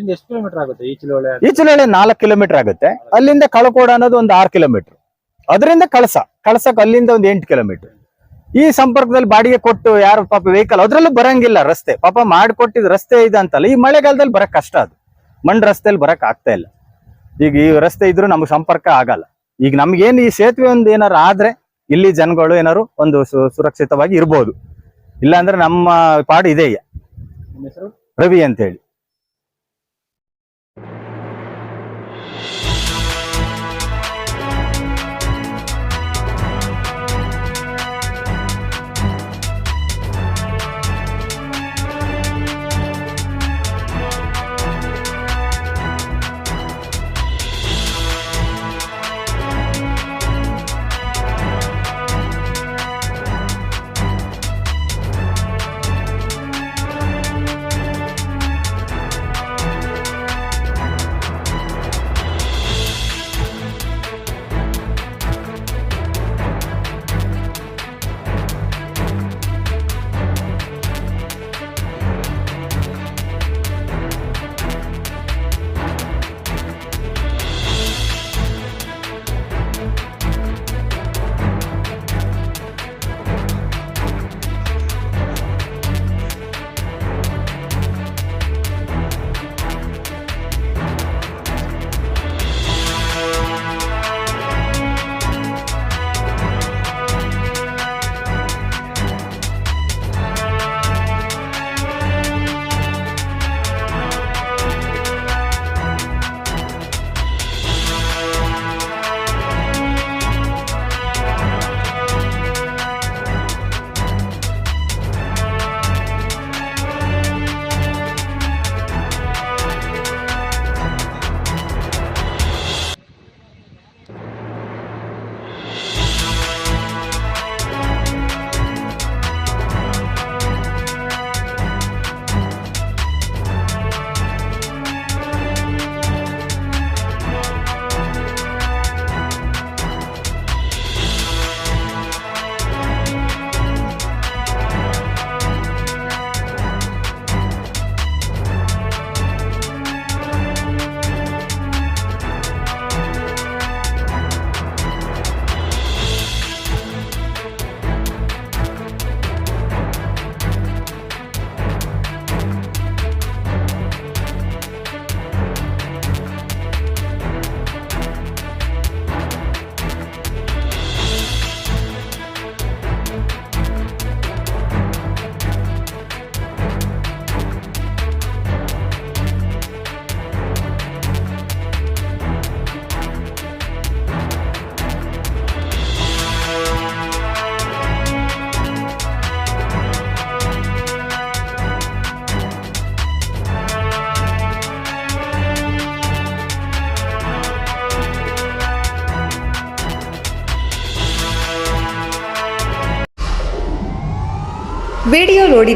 ಎಷ್ಟು ಕಿಲೋಮೀಟರ್ ಆಗುತ್ತೆ? ಈಚಲೊಳೆ ಈಚಲೊಳೆ ನಾಲ್ಕು ಕಿಲೋಮೀಟರ್ ಆಗುತ್ತೆ. ಅಲ್ಲಿಂದ ಕಳಕೋಡ ಅನ್ನೋದು ಒಂದು ಆರು ಕಿಲೋಮೀಟರ್. ಅದರಿಂದ ಕಳಸ. ಕಳಸಕ್ ಅಲ್ಲಿಂದ ಒಂದು ಎಂಟು ಕಿಲೋಮೀಟರ್. ಈ ಸಂಪರ್ಕದಲ್ಲಿ ಬಾಡಿಗೆ ಕೊಟ್ಟು ಯಾರು ಪಾಪ ವೆಹಿಕಲ್ ಅದ್ರಲ್ಲೂ ಬರಂಗಿಲ್ಲ ರಸ್ತೆ. ಪಾಪ ಮಾಡಿಕೊಟ್ಟಿದ್ ರಸ್ತೆ ಇದೆ ಅಂತಲ್ಲ. ಈ ಮಳೆಗಾಲದಲ್ಲಿ ಬರಕ್ ಕಷ್ಟ ಅದು. ಮಣ್ಣು ರಸ್ತೆಯಲ್ಲಿ ಬರಕ್ ಆಗ್ತಾ ಇಲ್ಲ. ಈಗ ಈ ರಸ್ತೆ ಇದ್ರೂ ನಮ್ಗೆ ಸಂಪರ್ಕ ಆಗಲ್ಲ. ಈಗ ನಮ್ಗೇನು ಈ ಸೇತುವೆ ಒಂದು ಏನಾರು ಆದ್ರೆ ಇಲ್ಲಿ ಜನಗಳು ಏನಾರು ಒಂದು ಸುರಕ್ಷಿತವಾಗಿ ಇರ್ಬೋದು. ಇಲ್ಲಾಂದ್ರೆ ನಮ್ಮ ಪಾಡು ಇದೆಯಾ? ರವಿ ಅಂತ ಹೇಳಿ